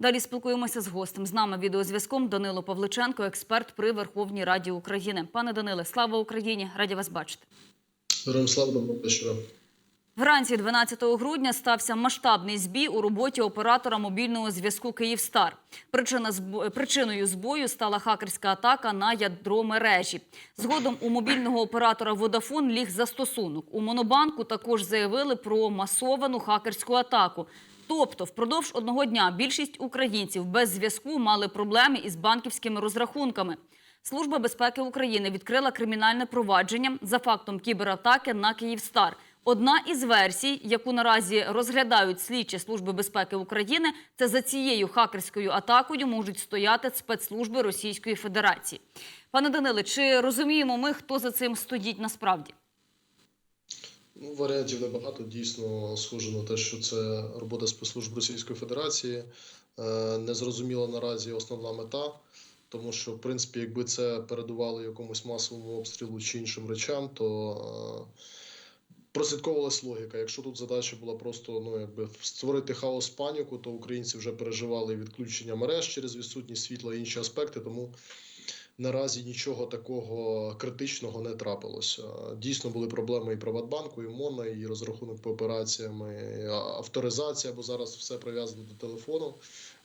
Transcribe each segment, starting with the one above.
Далі спілкуємося з гостем. З нами відеозв'язком Данило Павличенко, експерт при Верховній Раді України. Пане Даниле, слава Україні! Раді вас бачити. Героям слава доброго вечора. Вранці 12 грудня стався масштабний збій у роботі оператора мобільного зв'язку Київстар. Причина причиною збою стала хакерська атака на ядро мережі. Згодом у мобільного оператора Водафон ліг застосунок. У Монобанку також заявили про масовану хакерську атаку. Тобто, впродовж одного дня більшість українців без зв'язку мали проблеми із банківськими розрахунками. Служба безпеки України відкрила кримінальне провадження за фактом кібератаки на Київстар. Одна із версій, яку наразі розглядають слідчі служби безпеки України, це за цією хакерською атакою можуть стояти спецслужби Російської Федерації. Пане Даниле, чи розуміємо ми, хто за цим стоїть насправді? Ну, варіантів небагато. Дійсно, схоже на те, що це робота спецслужб Російської Федерації. Е, Незрозуміла наразі основна мета, тому що, в принципі, якби це передувало якомусь масовому обстрілу чи іншим речам, то е, прослідковувалась логіка. Якщо тут задача була просто ну, якби створити хаос паніку, то українці вже переживали відключення мереж через відсутність світла і інші аспекти. Тому наразі нічого такого критичного не трапилося. Дійсно були проблеми і Приватбанку, і МОНа, і розрахунок по операціями, і авторизація, бо зараз все прив'язано до телефону.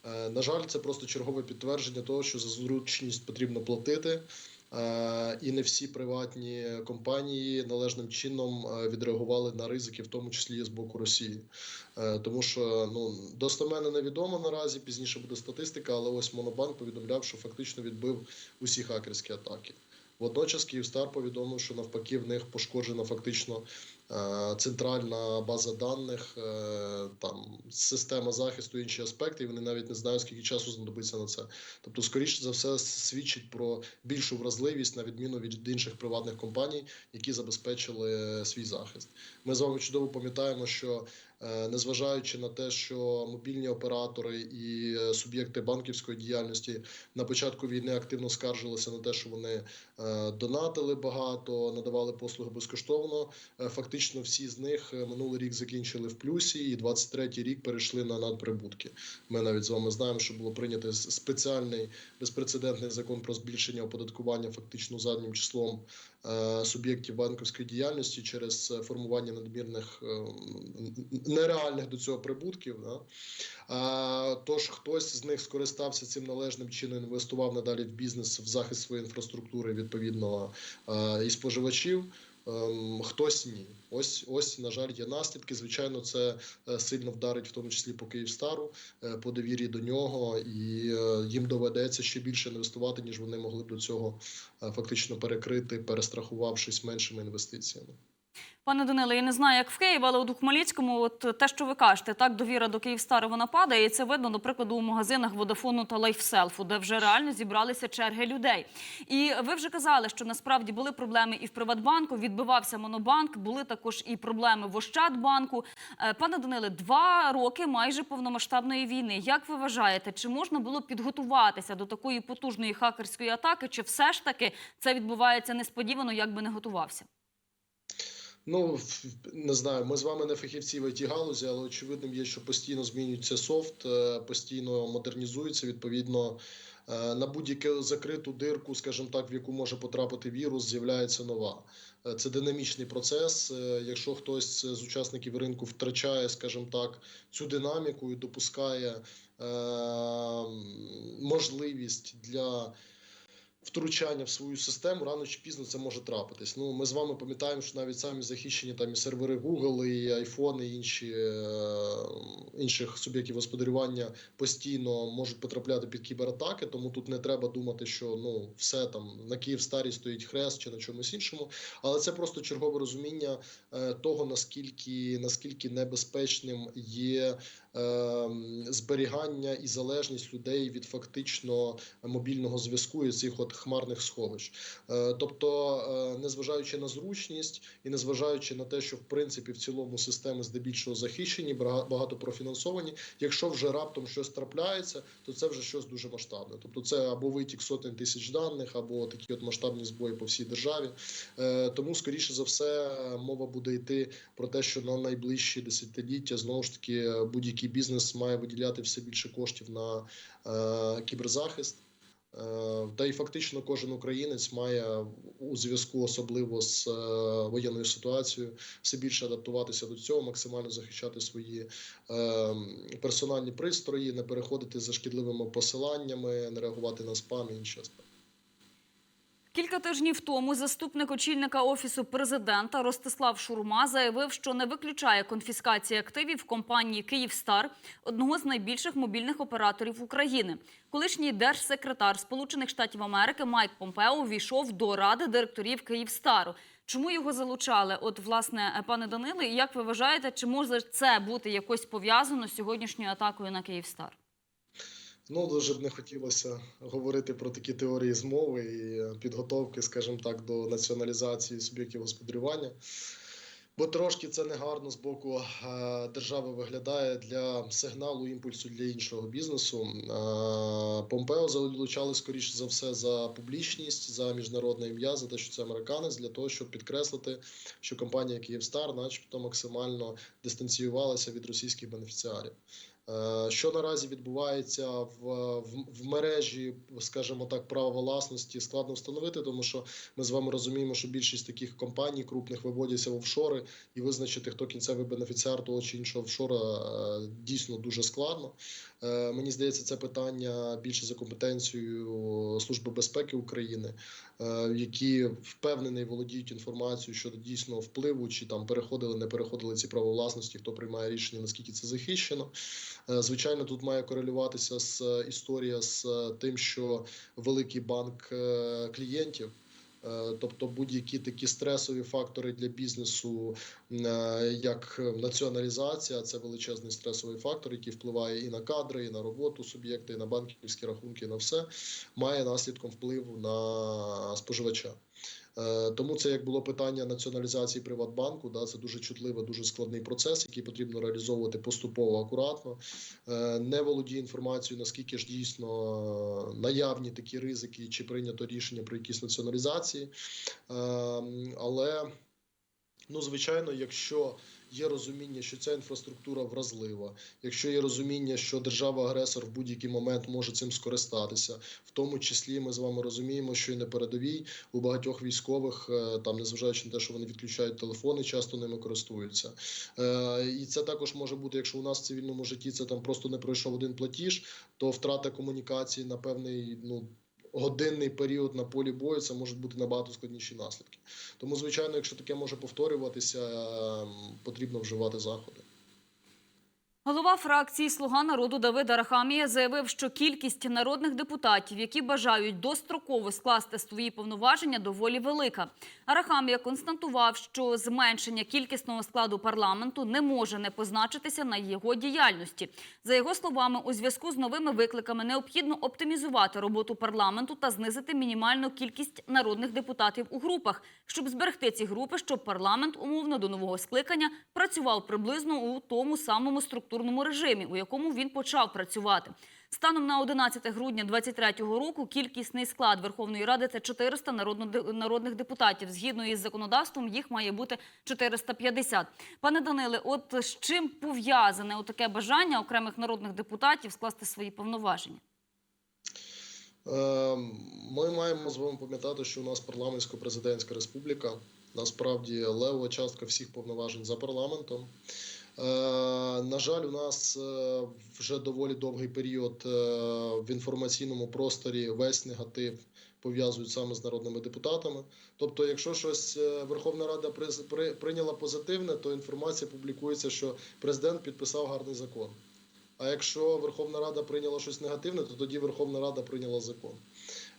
Е, На жаль, це просто чергове підтвердження того, що за зручність потрібно платити. Е, І не всі приватні компанії належним чином е, відреагували на ризики, в тому числі з боку Росії. Е, Тому що ну достоменно невідомо наразі. Пізніше буде статистика, але ось Монобанк повідомляв, що фактично відбив усі хакерські атаки. Водночас Київстар повідомив, що навпаки в них пошкоджено фактично центральна база даних, е, там система захисту, інші аспекти. І вони навіть не знають, скільки часу знадобиться на це. Тобто, скоріше за все, свідчить про більшу вразливість на відміну від інших приватних компаній, які забезпечили свій захист. Ми з вами чудово пам'ятаємо, що е, незважаючи на те, що мобільні оператори і е, суб'єкти банківської діяльності на початку війни активно скаржилися на те, що вони е, донатили багато, надавали послуги безкоштовно. Е, Фактично, всі з них е, минулий рік закінчили в плюсі, і 23-й рік перейшли на надприбутки. Ми навіть з вами знаємо, що було прийнято спеціальний безпрецедентний закон про збільшення оподаткування фактично заднім числом е, суб'єктів банківської діяльності через е, формування надмірних нереальних до цього прибутків. Да? Тож хтось з них скористався цим належним чином, інвестував надалі в бізнес в захист своєї інфраструктури, відповідно і споживачів. Ем, Хтось ні. Ось ось на жаль є наслідки. Звичайно, це е, сильно вдарить, в тому числі по Київстару, е, по довірі до нього, і е, їм доведеться ще більше інвестувати, ніж вони могли до цього фактично перекрити, перестрахувавшись меншими інвестиціями. Пане Даниле, я не знаю, як в Києві, але у Хмельницькому, от те, що ви кажете, так довіра до Київстара вона падає, і це видно, до прикладу, у магазинах Водафону та Лайфселфу, де вже реально зібралися черги людей. І ви вже казали, що насправді були проблеми і в Приватбанку, відбивався Монобанк, були також і проблеми в Ощадбанку. Е, Пане Даниле, два роки майже повномасштабної війни. Як ви вважаєте, чи можна було підготуватися до такої потужної хакерської атаки, чи все ж таки це відбувається несподівано, як би не готувався? Ну не знаю, ми з вами не фахівці в it галузі, але очевидним є, що постійно змінюється софт, е, постійно модернізується. Відповідно, е, на будь-яку закриту дирку, скажімо так, в яку може потрапити вірус, з'являється нова. Е, Це динамічний процес. Якщо хтось з учасників ринку втрачає, скажімо так, цю динаміку і допускає можливість для втручання в свою систему рано чи пізно це може трапитись. Ну ми з вами пам'ятаємо, що навіть самі захищені там і сервери Google, і iPhone, і інші е, інших суб'єктів господарювання постійно можуть потрапляти під кібератаки. Тому тут не треба думати, що ну все там на Київстарі стоїть хрест чи на чомусь іншому. Але це просто чергове розуміння е, того, наскільки наскільки небезпечним є зберігання і залежність людей від фактично мобільного зв'язку і цих от хмарних сховищ. Е, Тобто, е, незважаючи на зручність і незважаючи на те, що в принципі в цілому системи здебільшого захищені, багато профінансовані. Якщо вже раптом щось трапляється, то це вже щось дуже масштабне. Тобто, це або витік сотень тисяч даних, або такі от масштабні збої по всій державі. Е, Тому, скоріше за все, мова буде йти про те, що на найближчі десятиліття знову ж таки будь-які будь-який бізнес має виділяти все більше коштів на е, кіберзахист. Е, Та й фактично кожен українець має у зв'язку особливо з е, воєнною ситуацією все більше адаптуватися до цього, максимально захищати свої е, персональні пристрої, не переходити за шкідливими посиланнями, не реагувати на спам і інші аспекти. Кілька тижнів тому заступник очільника офісу президента Ростислав Шурма заявив, що не виключає конфіскації активів компанії Київстар, одного з найбільших мобільних операторів України. Колишній держсекретар Сполучених Штатів Америки Майк Помпео увійшов до ради директорів Київстару. Чому його залучали? От, власне, пане Даниле, і як ви вважаєте, чи може це бути якось пов'язано з сьогоднішньою атакою на Київстар? Ну, дуже б не хотілося говорити про такі теорії змови і е, підготовки, скажімо так, до націоналізації суб'єктів господарювання. Бо трошки це негарно з боку е, держави виглядає для сигналу імпульсу для іншого бізнесу. Е, Помпео залучали скоріше за все за публічність, за міжнародне ім'я, за те, що це американець, для того, щоб підкреслити, що компанія Київстар, начебто, максимально дистанціювалася від російських бенефіціарів. Е, Що наразі відбувається в, в, в мережі, скажімо так, права власності, складно встановити, тому що ми з вами розуміємо, що більшість таких компаній крупних виводяться в офшори, і визначити, хто кінцевий бенефіціар того чи іншого офшора, е, дійсно дуже складно. Е, Мені здається, це питання більше за компетенцією Служби безпеки України, які впевнений володіють інформацією щодо дійсного впливу, чи там переходили, не переходили ці права власності, хто приймає рішення, наскільки це захищено. Е, Звичайно, тут має корелюватися з е, історія з е, тим, що великий банк клієнтів. Тобто будь-які такі стресові фактори для бізнесу, як націоналізація, це величезний стресовий фактор, який впливає і на кадри, і на роботу суб'єкта, і на банківські рахунки, і на все має наслідком впливу на споживача. Е, Тому це як було питання націоналізації Приватбанку. Да, це дуже чутливий, дуже складний процес, який потрібно реалізовувати поступово, акуратно. Е, Не володіє інформацією, наскільки ж дійсно наявні такі ризики, чи прийнято рішення про якісь націоналізації. Е, Але ну, звичайно, якщо є розуміння, що ця інфраструктура вразлива, якщо є розуміння, що держава-агресор в будь-який момент може цим скористатися, в тому числі ми з вами розуміємо, що і на передовій у багатьох військових, е, там незважаючи на те, що вони відключають телефони, часто ними користуються. Е, І це також може бути, якщо у нас в цивільному житті це там просто не пройшов один платіж, то втрата комунікації на певний ну. Годинний період на полі бою це можуть бути набагато складніші наслідки. Тому, звичайно, якщо таке може повторюватися, ем, потрібно вживати заходи. Голова фракції Слуга народу Давид Арахамія заявив, що кількість народних депутатів, які бажають достроково скласти свої повноваження, доволі велика. Арахамія констатував, що зменшення кількісного складу парламенту не може не позначитися на його діяльності. За його словами, у зв'язку з новими викликами необхідно оптимізувати роботу парламенту та знизити мінімальну кількість народних депутатів у групах, щоб зберегти ці групи, щоб парламент умовно до нового скликання працював приблизно у тому самому структурному режимі, у якому він почав працювати. Станом на 11 грудня 2023 року кількісний склад Верховної Ради це 400 народних депутатів. Згідно із законодавством, їх має бути 450. Пане Даниле, от з чим пов'язане таке бажання окремих народних депутатів скласти свої повноваження? Е, Ми маємо з вами пам'ятати, що у нас парламентсько-президентська республіка. Насправді левова частка всіх повноважень за парламентом. Е, На жаль, у нас е, вже доволі довгий період е, в інформаційному просторі весь негатив пов'язують саме з народними депутатами. Тобто, якщо щось Верховна Рада прийняла позитивне, то інформація публікується, що президент підписав гарний закон. А якщо Верховна Рада прийняла щось негативне, то тоді Верховна Рада прийняла закон.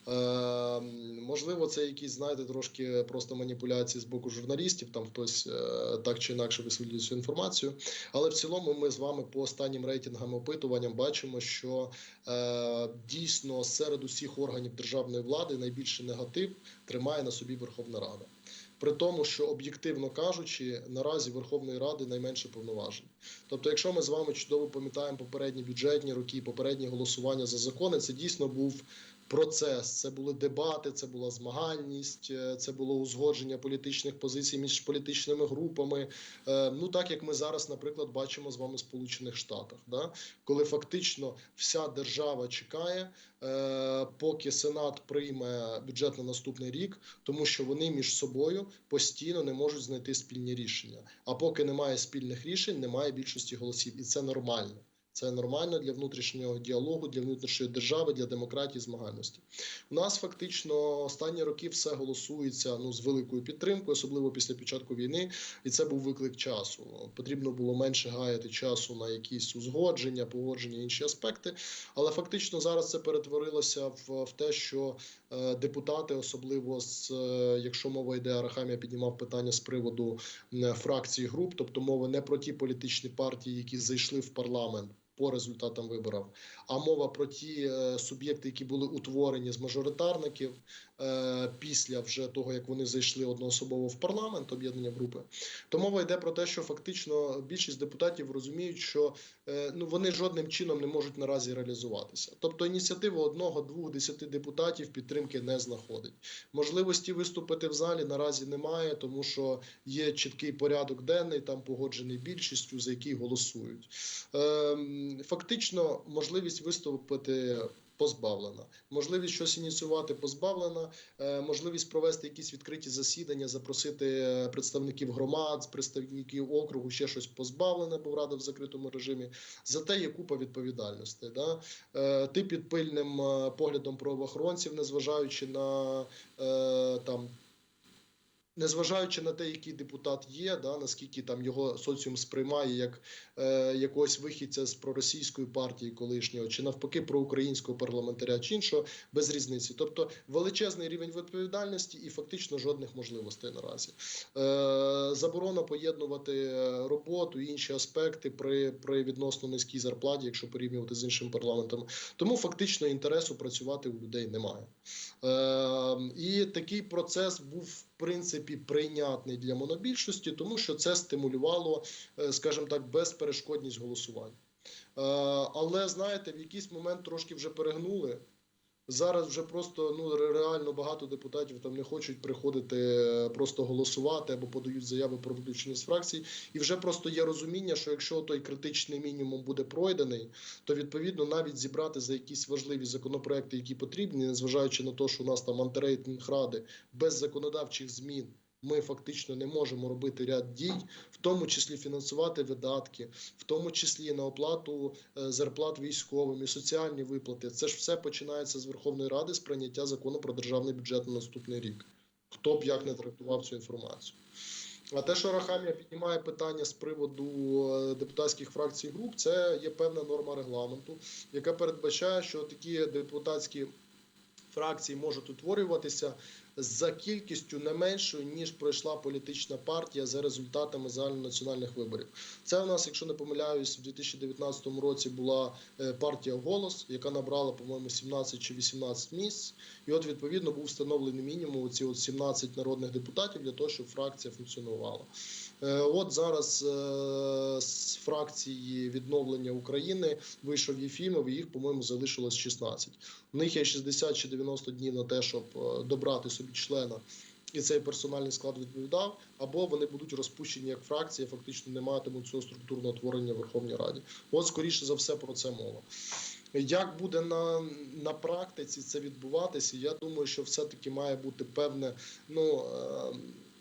Е, можливо, це якісь, знаєте, трошки просто маніпуляції з боку журналістів, там хтось е, так чи інакше висвітлює цю інформацію. Але в цілому ми з вами по останнім рейтингам опитуванням бачимо, що е, дійсно серед усіх органів державної влади найбільший негатив тримає на собі Верховна Рада. При тому, що об'єктивно кажучи, наразі Верховної Ради найменше повноважень. Тобто, якщо ми з вами чудово пам'ятаємо попередні бюджетні роки, попередні голосування за закони, це дійсно був процес. Це були дебати, це була змагальність, е, це було узгодження політичних позицій між політичними групами. Е, Ну так як ми зараз, наприклад, бачимо з вами в Сполучених Штатах, да? коли фактично вся держава чекає, е, поки Сенат прийме бюджет на наступний рік, тому що вони між собою постійно не можуть знайти спільні рішення. А поки немає спільних рішень, немає більшості голосів, і це нормально. Це нормально для внутрішнього діалогу, для внутрішньої держави, для демократії, змагальності. У нас фактично останні роки все голосується ну з великою підтримкою, особливо після початку війни. І це був виклик часу. Потрібно було менше гаяти часу на якісь узгодження, погодження, інші аспекти. Але фактично зараз це перетворилося в, в те, що е, депутати, особливо з е, якщо мова йде, Арахамія піднімав питання з приводу е, фракцій груп, тобто мова не про ті політичні партії, які зайшли в парламент. По результатам виборів, а мова про ті е, суб'єкти, які були утворені з мажоритарників після вже того, як вони зайшли одноособово в парламент, об'єднання групи, то мова йде про те, що фактично більшість депутатів розуміють, що е, ну вони жодним чином не можуть наразі реалізуватися. Тобто ініціатива одного, двох, десяти депутатів підтримки не знаходить. Можливості виступити в залі наразі немає, тому що є чіткий порядок денний, там погоджений більшістю, за який голосують. Ем, Фактично, можливість виступити. Позбавлена можливість щось ініціювати, позбавлена Е, можливість провести якісь відкриті засідання, запросити е, представників громад, представників округу, ще щось позбавлене, бо рада в закритому режимі. Зате є купа відповідальностей. Да? Е, Ти під пильним поглядом правоохоронців, незважаючи на там. Незважаючи на те, який депутат є, да наскільки там його соціум сприймає як е, якогось вихідця з проросійської партії колишнього, чи навпаки проукраїнського парламентаря, чи іншого, без різниці. Тобто величезний рівень відповідальності і фактично жодних можливостей наразі. Е, заборона поєднувати е, роботу і інші аспекти при, при відносно низькій зарплаті, якщо порівнювати з іншими парламентами. Тому фактично інтересу працювати у людей немає. Е, і такий процес був принципі прийнятний для монобільшості, тому що це стимулювало, е, скажімо так, безперешкодність голосування. Е, Але знаєте, в якийсь момент трошки вже перегнули. Зараз вже просто ну реально багато депутатів там не хочуть приходити е, просто голосувати або подають заяви про виключення з фракцій. І вже просто є розуміння, що якщо той критичний мінімум буде пройдений, то відповідно навіть зібрати за якісь важливі законопроекти, які потрібні, незважаючи на те, що у нас там антирейтинг ради без законодавчих змін. Ми фактично не можемо робити ряд дій, в тому числі фінансувати видатки, в тому числі на оплату е, зарплат військовим і соціальні виплати. Це ж все починається з Верховної Ради з прийняття закону про державний бюджет на наступний рік. Хто б як не трактував цю інформацію. А те, що Рахамія піднімає питання з приводу е, депутатських фракцій і груп, це є певна норма регламенту, яка передбачає, що такі депутатські фракції можуть утворюватися за кількістю не меншою ніж пройшла політична партія за результатами загальнонаціональних виборів. Це у нас, якщо не помиляюсь, в 2019 році була е, партія Голос, яка набрала, по-моєму, 17 чи 18 місць. І от відповідно був встановлений мінімум ці от 17 народних депутатів для того, щоб фракція функціонувала. Е, От зараз е, з фракції відновлення України вийшов Єфімов, і їх, по-моєму, залишилось 16. У них є 60 чи 90 днів на те, щоб е, добрати собі члена. І цей персональний склад відповідав, або вони будуть розпущені як фракція, фактично не матимуть цього структурного творення в Верховній Раді. От скоріше за все про це мова. Як буде на, на практиці це відбуватися? Я думаю, що все-таки має бути певне. Ну е,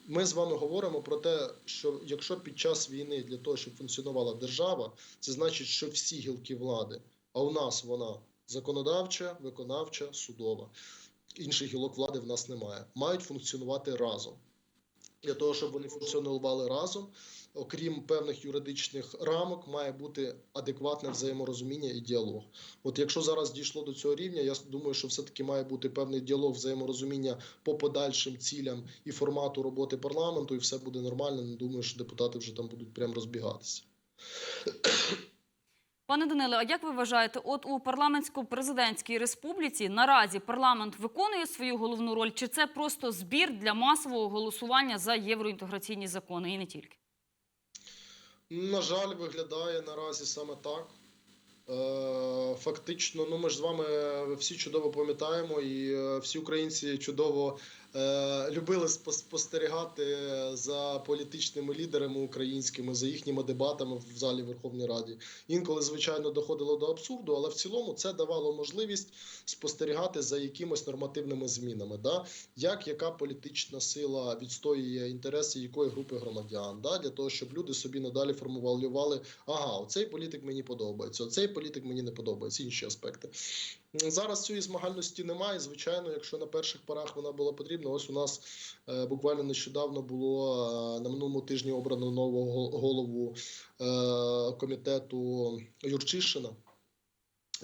ми з вами говоримо про те, що якщо під час війни для того, щоб функціонувала держава, це значить, що всі гілки влади, а у нас вона законодавча, виконавча, судова. Інших гілок влади в нас немає. Мають функціонувати разом. Для того, щоб вони функціонували разом, окрім певних юридичних рамок, має бути адекватне взаєморозуміння і діалог. От якщо зараз дійшло до цього рівня, я думаю, що все-таки має бути певний діалог, взаєморозуміння по подальшим цілям і формату роботи парламенту, і все буде нормально. Не думаю, що депутати вже там будуть прям розбігатися. Пане Даниле, а як ви вважаєте, от у парламентсько-президентській республіці наразі парламент виконує свою головну роль, чи це просто збір для масового голосування за євроінтеграційні закони і не тільки? На жаль, виглядає наразі саме так. Е, Фактично, ну ми ж з вами всі чудово пам'ятаємо, і е, всі українці чудово любили спос- спостерігати за політичними лідерами українськими, за їхніми дебатами в залі Верховної Ради. Інколи, звичайно, доходило до абсурду, але в цілому це давало можливість спостерігати за якимось нормативними змінами. Да? Як яка політична сила відстоює інтереси якої групи громадян, да? для того, щоб люди собі надалі формулювали, ага, оцей політик мені подобається, оцей політик мені не подобається, інші аспекти. Зараз цієї змагальності немає. Звичайно, якщо на перших порах вона була потрібна, ось у нас е, буквально нещодавно було е, на минулому тижні обрано нового голову е, комітету Юрчишина.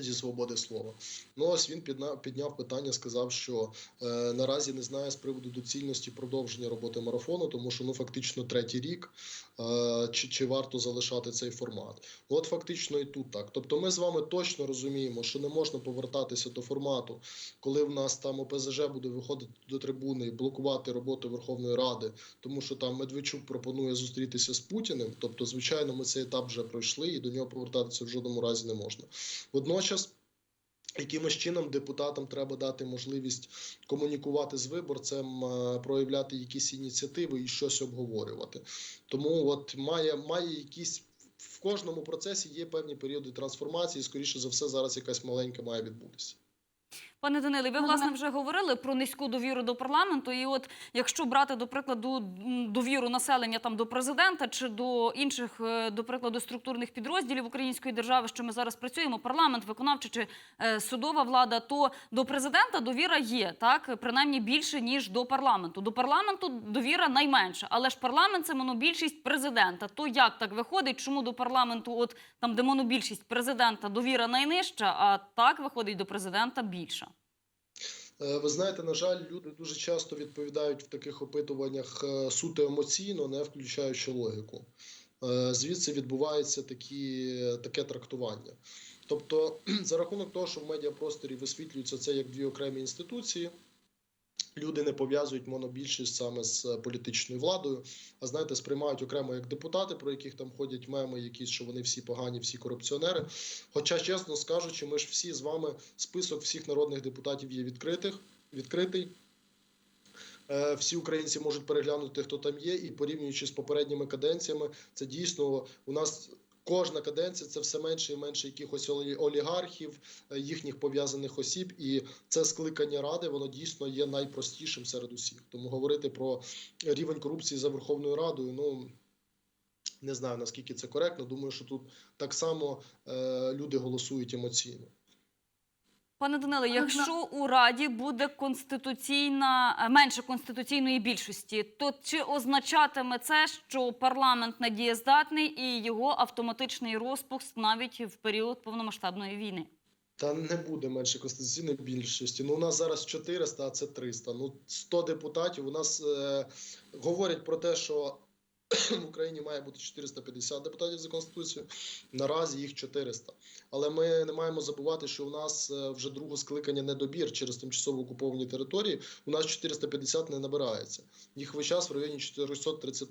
Зі свободи слова, ну ось він підняв питання, сказав, що е, наразі не знає з приводу доцільності продовження роботи марафону, тому що ну фактично третій рік е, чи, чи варто залишати цей формат. От фактично і тут так. Тобто, ми з вами точно розуміємо, що не можна повертатися до формату, коли в нас там ОПЗЖ буде виходити до трибуни і блокувати роботу Верховної Ради, тому що там Медведчук пропонує зустрітися з Путіним. Тобто, звичайно, ми цей етап вже пройшли, і до нього повертатися в жодному разі не можна. Водночас. Якимось чином депутатам треба дати можливість комунікувати з виборцем, е, проявляти якісь ініціативи і щось обговорювати. Тому от має, має якісь в кожному процесі є певні періоди трансформації. Скоріше за все, зараз якась маленька має відбутися. Пане Даниле, ви власне вже говорили про низьку довіру до парламенту. І от якщо брати до прикладу довіру населення там до президента чи до інших, е, до прикладу, структурних підрозділів української держави, що ми зараз працюємо, парламент, виконавча чи е, судова влада, то до президента довіра є так, принаймні більше ніж до парламенту. До парламенту довіра найменша, але ж парламент це монобільшість президента. То як так виходить? Чому до парламенту, от там, де монобільшість президента, довіра найнижча, а так виходить до президента більша? Е, Ви знаєте, на жаль, люди дуже часто відповідають в таких опитуваннях е, суто емоційно, не включаючи логіку. Е, Звідси відбувається такі, таке трактування. Тобто, за рахунок того, що в медіапросторі висвітлюється це як дві окремі інституції, люди не пов'язують монобільшість саме з е, політичною владою, а знаєте, сприймають окремо як депутати, про яких там ходять меми, якісь що вони всі погані, всі корупціонери. Хоча, чесно скажучи, ми ж всі з вами список всіх народних депутатів є відкритих, відкритий. Е, Всі українці можуть переглянути, хто там є, і порівнюючи з попередніми каденціями, це дійсно у нас. Кожна каденція це все менше і менше якихось олігархів, е, їхніх пов'язаних осіб, і це скликання ради воно дійсно є найпростішим серед усіх. Тому говорити про рівень корупції за Верховною Радою, ну не знаю наскільки це коректно. Думаю, що тут так само е, люди голосують емоційно. Пане Даниле, якщо у Раді буде конституційна е, менше конституційної більшості, то чи означатиме це, що парламент недієздатний і його автоматичний розпуск навіть в період повномасштабної війни? Та не буде менше конституційної більшості. Ну у нас зараз 400, а це 300. Ну 100 депутатів. У нас е, говорять про те, що в Україні має бути 450 депутатів за конституцією. Наразі їх 400. Але ми не маємо забувати, що у нас е, вже друге скликання недобір через тимчасово окуповані території. У нас 450 не набирається. Їх весь час в районі 430.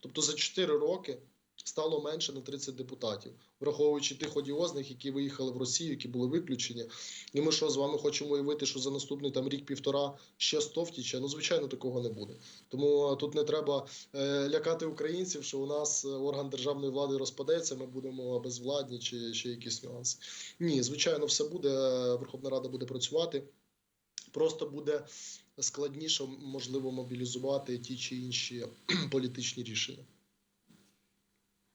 Тобто за 4 роки. Стало менше на 30 депутатів, враховуючи тих одіозних, які виїхали в Росію, які були виключені. І ми що з вами хочемо уявити, що за наступний там рік-півтора ще 100 втіче? Ну звичайно, такого не буде. Тому е, тут не треба е, лякати українців, що у нас е, орган державної влади розпадеться. Ми будемо безвладні чи ще якісь нюанси. Ні, звичайно, все буде. Верховна Рада буде працювати. Просто буде складніше, можливо, мобілізувати ті чи інші політичні рішення.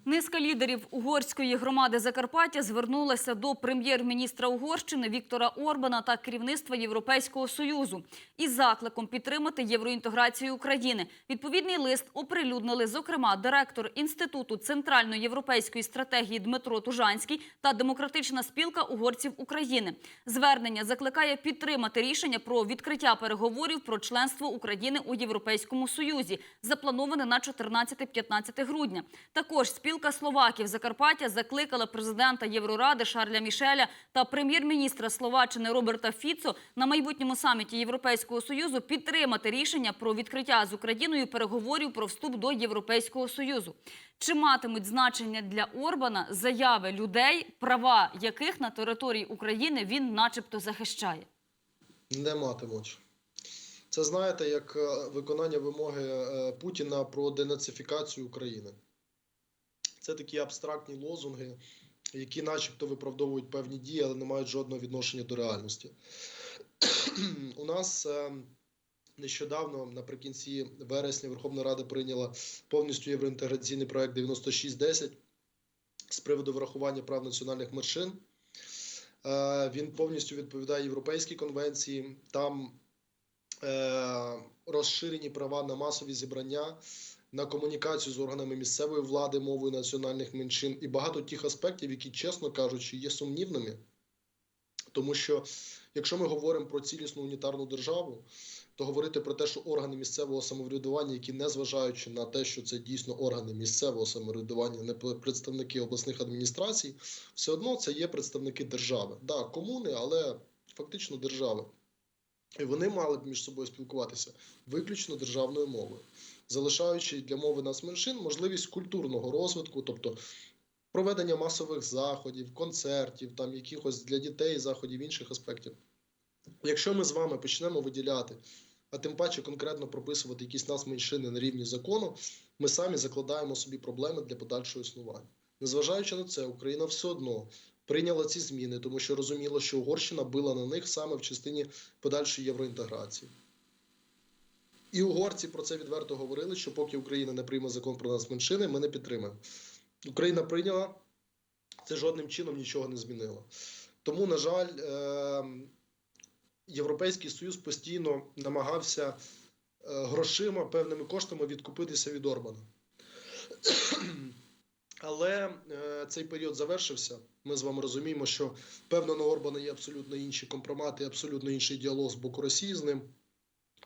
Низка лідерів угорської громади Закарпаття звернулася до прем'єр-міністра Угорщини Віктора Орбана та керівництва Європейського союзу із закликом підтримати євроінтеграцію України. Відповідний лист оприлюднили, зокрема, директор інституту центральноєвропейської стратегії Дмитро Тужанський та демократична спілка угорців України. Звернення закликає підтримати рішення про відкриття переговорів про членство України у Європейському Союзі, заплановане на 14-15 грудня. Також спілка Спілка словаків Закарпаття закликала президента Євроради Шарля Мішеля та прем'єр-міністра Словаччини Роберта Фіцо на майбутньому саміті Європейського союзу підтримати рішення про відкриття з Україною переговорів про вступ до Європейського союзу. Чи матимуть значення для Орбана заяви людей, права яких на території України він, начебто, захищає? Не матимуть. Це знаєте, як е, виконання вимоги е, Путіна про денацифікацію України. Це такі абстрактні лозунги, які начебто виправдовують певні дії, але не мають жодного відношення до реальності. У нас е, нещодавно, наприкінці вересня, Верховна Рада прийняла повністю євроінтеграційний проект 9610 з приводу врахування прав національних меншин. Е, Він повністю відповідає Європейській конвенції. Там е, розширені права на масові зібрання, на комунікацію з органами місцевої влади, мовою національних меншин і багато тих аспектів, які, чесно кажучи, є сумнівними. Тому що якщо ми говоримо про цілісну унітарну державу, то говорити про те, що органи місцевого самоврядування, які не зважаючи на те, що це дійсно органи місцевого самоврядування, не представники обласних адміністрацій, все одно це є представники держави. Да, комуни, але фактично держави. І вони мали б між собою спілкуватися виключно державною мовою, залишаючи для мови нацменшин можливість культурного розвитку, тобто проведення масових заходів, концертів, там якихось для дітей заходів інших аспектів. Якщо ми з вами почнемо виділяти, а тим паче конкретно прописувати якісь нацменшини на рівні закону, ми самі закладаємо собі проблеми для подальшого існування. Незважаючи на це, Україна все одно прийняла ці зміни, тому що розуміла, що Угорщина била на них саме в частині подальшої євроінтеграції. І угорці про це відверто говорили, що поки Україна не прийме закон про нацменшини, ми не підтримаємо. Україна прийняла, це жодним чином нічого не змінило. Тому, на жаль, е- Європейський Союз постійно намагався е, грошима, певними коштами відкупитися від Орбана. Але е, цей період завершився. Ми з вами розуміємо, що певно на Орбана є абсолютно інші компромати, абсолютно інший діалог з боку Росії з ним.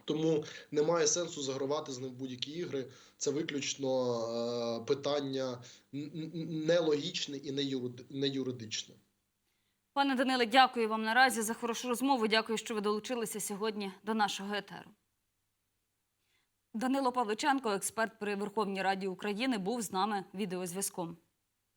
Тому немає сенсу загравати з ним в будь-які ігри. Це виключно е, питання нелогічне і не юридичне. Пане Даниле, дякую вам наразі за хорошу розмову. Дякую, що ви долучилися сьогодні до нашого етеру. Данило Павличенко, експерт при Верховній Раді України, був з нами відеозв'язком.